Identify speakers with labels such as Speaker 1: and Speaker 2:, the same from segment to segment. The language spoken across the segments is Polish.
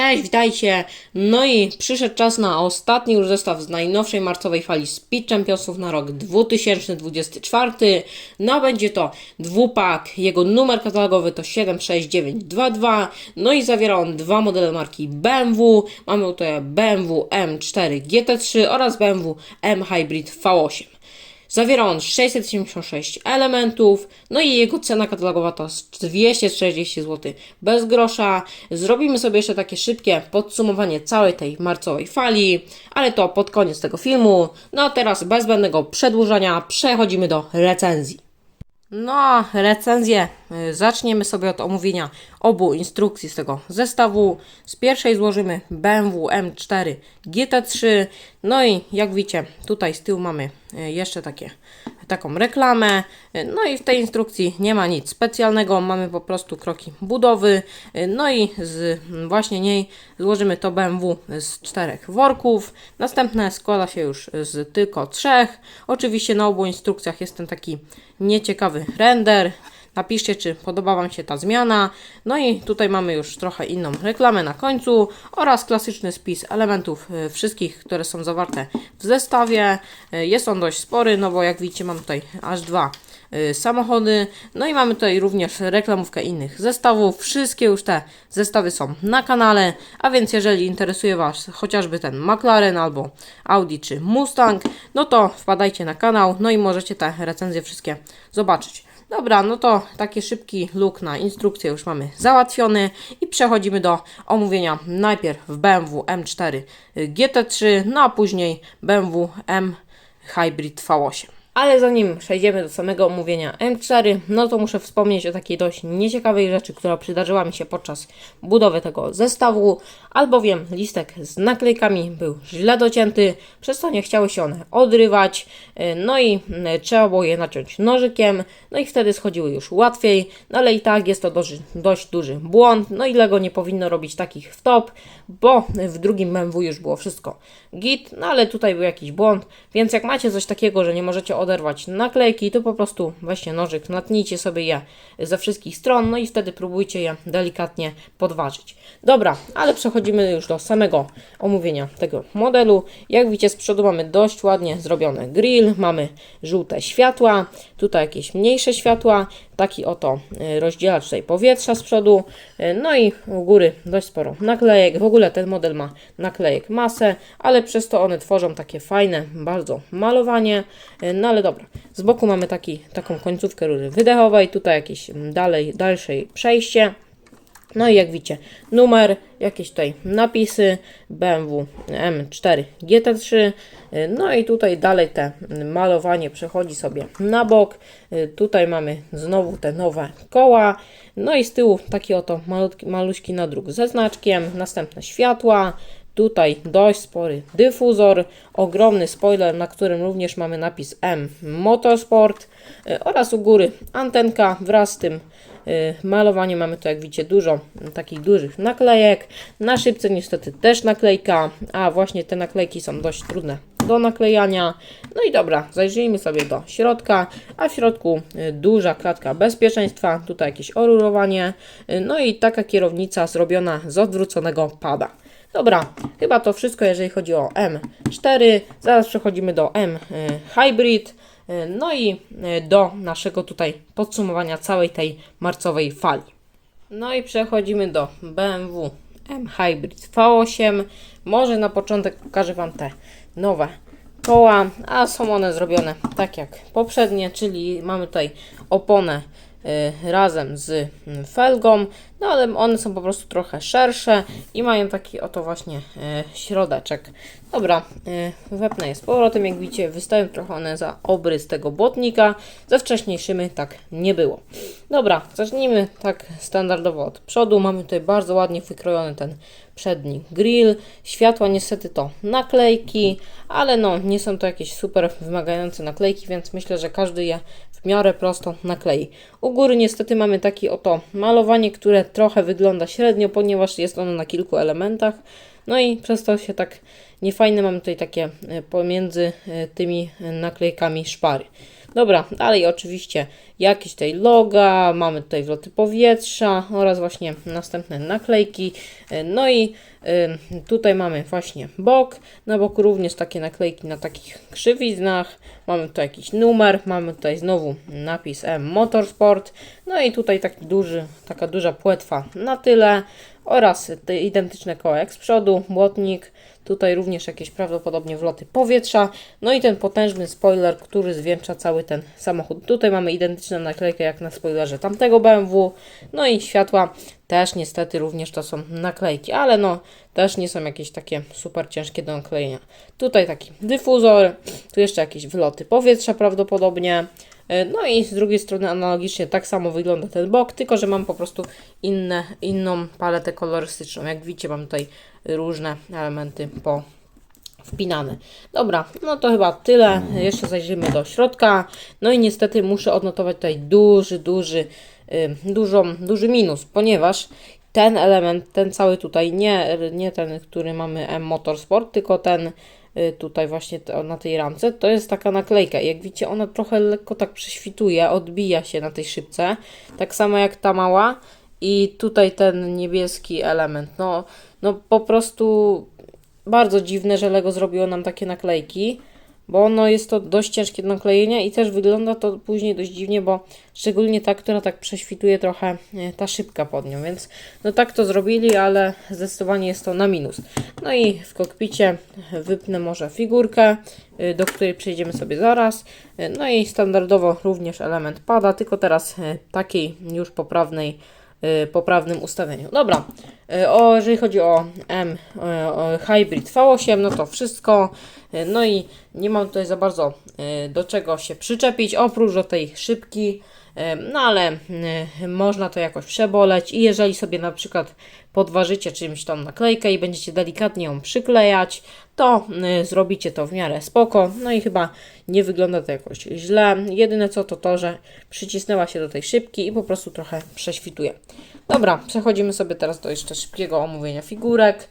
Speaker 1: Cześć, witajcie! No i przyszedł czas na ostatni już zestaw z najnowszej marcowej fali Speed Championsów na rok 2024. No będzie to dwupak, jego numer katalogowy to 76922, no i zawiera on dwa modele marki BMW. Mamy tutaj BMW M4 GT3 oraz BMW M Hybrid V8. Zawiera on 676 elementów, no i jego cena katalogowa to 240 zł bez grosza. Zrobimy sobie jeszcze takie szybkie podsumowanie całej tej marcowej fali, ale to pod koniec tego filmu. No a teraz bez zbędnego przedłużania przechodzimy do recenzji. No, recenzję y, zaczniemy sobie od omówienia obu instrukcji z tego zestawu. Z pierwszej złożymy BMW M4 GT3. No i jak widzicie, tutaj z tyłu mamy y, jeszcze takie, taką reklamę. No i w tej instrukcji nie ma nic specjalnego, mamy po prostu kroki budowy. No i z właśnie niej złożymy to BMW z czterech worków. Następne składa się już z tylko trzech. Oczywiście na obu instrukcjach jest ten taki nieciekawy render. Napiszcie, czy podoba Wam się ta zmiana. No i tutaj mamy już trochę inną reklamę na końcu oraz klasyczny spis elementów y, wszystkich, które są zawarte w zestawie. Y, Jest on dość spory, no bo jak widzicie mam tutaj aż dwa y, samochody. No i mamy tutaj również reklamówkę innych zestawów. Wszystkie już te zestawy są na kanale, a więc jeżeli interesuje Was chociażby ten McLaren albo Audi czy Mustang, no to wpadajcie na kanał, no i możecie te recenzje wszystkie zobaczyć. Dobra, no to taki szybki look na instrukcję już mamy załatwiony i przechodzimy do omówienia najpierw w BMW M4 GT3, no a później BMW M Hybrid V8. Ale zanim przejdziemy do samego omówienia M4, no to muszę wspomnieć o takiej dość nieciekawej rzeczy, która przydarzyła mi się podczas budowy tego zestawu, albowiem listek z naklejkami był źle docięty, przez co nie chciały się one odrywać, y, no i trzeba było je naciąć nożykiem, no i wtedy schodziły już łatwiej, no ale i tak jest to dość, dość duży błąd, no i Lego nie powinno robić takich w top, bo w drugim BMW już było wszystko git, no ale tutaj był jakiś błąd, więc jak macie coś takiego, że nie możecie oderwać naklejki, to po prostu weźcie nożyk, natnijcie sobie je ze wszystkich stron, no i wtedy próbujcie je delikatnie podważyć. Dobra, ale przechodzimy już do samego omówienia tego modelu. Jak widzicie z przodu mamy dość ładnie zrobiony grill, mamy żółte światła, tutaj jakieś mniejsze światła, taki oto y, rozdzielacz tutaj powietrza z przodu, y, no i u góry dość sporo naklejek. W ogóle ten model ma naklejek masę, ale przez to one tworzą takie fajne bardzo malowanie. Y, No ale dobra, z boku mamy taki, taką końcówkę rury wydechowej, tutaj jakieś mm, dalej, dalsze przejście. No i jak widzicie, numer, jakieś tutaj napisy BMW M4 GT3. y, No i tutaj dalej te malowanie przechodzi sobie na bok. Tutaj mamy znowu te nowe koła. No i z tyłu taki oto malutki, maluśki nadruk ze znaczkiem, następne światła. Tutaj dość spory dyfuzor, ogromny spoiler, na którym również mamy napis M Motorsport y, oraz u góry antenka wraz z tym y, malowaniem mamy tu jak widzicie dużo takich dużych naklejek. Na szybce niestety też naklejka, a właśnie te naklejki są dość trudne do naklejania. No i dobra, zajrzyjmy sobie do środka, a w środku y, duża klatka bezpieczeństwa, tutaj jakieś orurowanie, y, no i taka kierownica zrobiona z odwróconego pada. Dobra, chyba to wszystko, jeżeli chodzi o M4. Zaraz przechodzimy do M Hybrid. Y, No i y, do naszego tutaj podsumowania całej tej marcowej fali. No i przechodzimy do BMW M Hybrid V8. Może na początek pokażę Wam te nowe koła, a są one zrobione tak jak poprzednie, czyli mamy tutaj oponę razem z mm, felgą, no ale one są po prostu trochę szersze i mają taki oto właśnie y, środeczek. Dobra, y, wepnę je z powrotem, jak widzicie wystają trochę one za obrys tego błotnika, ze wcześniejszymi tak nie było. Dobra, zacznijmy tak standardowo od przodu, mamy tutaj bardzo ładnie wykrojony ten przedni grill, światła niestety to naklejki, ale no nie są to jakieś super wymagające naklejki, więc myślę, że każdy je w miarę prosto naklei. U góry niestety mamy takie oto malowanie, które trochę wygląda średnio, ponieważ jest ono na kilku elementach. No i przez to się tak niefajne mamy tutaj takie e, pomiędzy e, tymi naklejkami szpary. Dobra, dalej oczywiście jakieś tutaj loga, mamy tutaj wloty powietrza oraz właśnie następne naklejki. E, No i y, tutaj mamy właśnie bok, na boku również takie naklejki na takich krzywiznach. Mamy tutaj jakiś numer, mamy tutaj znowu napis M Motorsport. No i tutaj taki duży, taka duża płetwa na tyle oraz te identyczne koła jak z przodu, błotnik. Tutaj również jakieś prawdopodobnie wloty powietrza. No i ten potężny spoiler, który zwieńcza cały ten samochód. Tutaj mamy identyczną naklejkę jak na spoilerze tamtego BMW. No i światła też niestety również to są naklejki, ale no też nie są jakieś takie super ciężkie do naklejenia. Tutaj taki dyfuzor, tu jeszcze jakieś wloty powietrza prawdopodobnie. E, No i z drugiej strony analogicznie tak samo wygląda ten bok, tylko że mam po prostu inne, inną paletę kolorystyczną. Jak widzicie mam tutaj różne elementy po wpinane. Dobra, no to chyba tyle. Jeszcze zajrzymy do środka. No i niestety muszę odnotować tutaj duży, duży, y, dużą, duży minus, ponieważ ten element, ten cały tutaj, nie, nie ten, który mamy M Motorsport, tylko ten tutaj właśnie na tej ramce, to jest taka naklejka. Jak widzicie, ona trochę lekko tak prześwituje, odbija się na tej szybce. Tak samo jak ta mała. I tutaj ten niebieski element. No, no po prostu bardzo dziwne, że Lego zrobiło nam takie naklejki, bo no jest to dość ciężkie do naklejenia i też wygląda to później dość dziwnie, bo szczególnie ta, która tak prześwituje trochę e, ta szybka pod nią, więc no tak to zrobili, ale zdecydowanie jest to na minus. No i w kokpicie wypnę może figurkę, y, do której przejdziemy sobie zaraz. Y, No i standardowo również element pada, tylko teraz takiej już poprawnej poprawnym ustawieniu. Dobra, y, o, jeżeli chodzi o M y, o Hybrid V8, no to wszystko. Y, No i nie mam tutaj za bardzo y, do czego się przyczepić, oprócz do tej szybki. No ale y, można to jakoś przeboleć i jeżeli sobie na przykład podważycie czymś tą naklejkę i będziecie delikatnie ją przyklejać, to y, zrobicie to w miarę spoko. No i chyba nie wygląda to jakoś źle. Jedyne co to to, że przycisnęła się do tej szybki i po prostu trochę prześwituje. Dobra, przechodzimy sobie teraz do jeszcze szybkiego omówienia figurek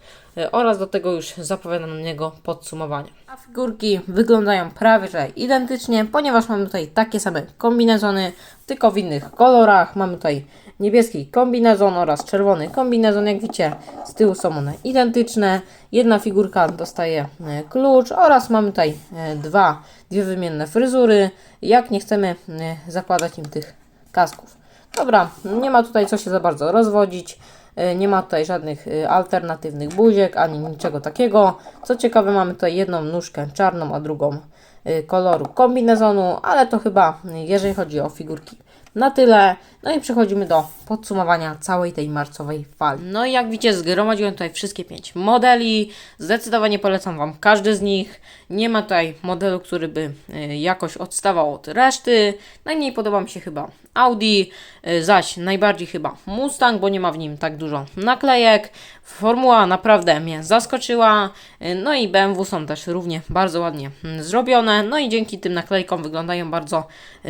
Speaker 1: oraz do tego już zapowiadanego podsumowania. A figurki wyglądają prawie że identycznie, ponieważ mamy tutaj takie same kombinezony, tylko w innych kolorach. Mamy tutaj niebieski kombinezon oraz czerwony kombinezon. Jak widzicie, z tyłu są one identyczne. Jedna figurka dostaje e, klucz oraz mamy tutaj e, dwa, dwie wymienne fryzury, jak nie chcemy e, zakładać im tych kasków. Dobra, nie ma tutaj co się za bardzo rozwodzić. E, Nie ma tutaj żadnych e, alternatywnych buziek ani niczego takiego. Co ciekawe, mamy tutaj jedną nóżkę czarną, a drugą e, koloru kombinezonu, ale to chyba, jeżeli chodzi o figurki, na tyle. No i przechodzimy do podsumowania całej tej marcowej fali. No i jak widzicie, zgromadziłem tutaj wszystkie pięć modeli. Zdecydowanie polecam Wam każdy z nich. Nie ma tutaj modelu, który by y, jakoś odstawał od reszty. Najmniej podoba mi się chyba Audi, y, zaś najbardziej chyba Mustang, bo nie ma w nim tak dużo naklejek. Formuła naprawdę mnie zaskoczyła. Y, No i BMW są też równie bardzo ładnie mm, zrobione. No i dzięki tym naklejkom wyglądają bardzo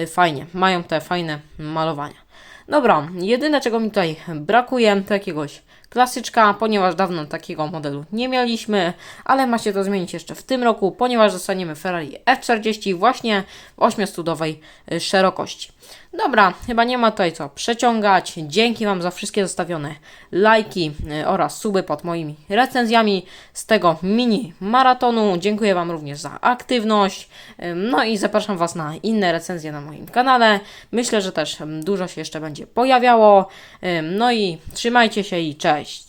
Speaker 1: fajnie. Mają te fajne malowania. Dobra, jedyne czego mi tutaj brakuje to jakiegoś klasyczka, ponieważ dawno takiego modelu nie mieliśmy, ale ma się to zmienić jeszcze w tym roku, ponieważ dostaniemy Ferrari F40 właśnie w 8-studowej y, szerokości. Dobra, chyba nie ma tutaj co przeciągać. Dzięki Wam za wszystkie zostawione lajki y, oraz suby pod moimi recenzjami z tego mini maratonu. Dziękuję Wam również za aktywność. Y, No i zapraszam Was na inne recenzje na moim kanale. Myślę, że też mm, dużo się jeszcze będzie pojawiało. Y, No i trzymajcie się i cześć.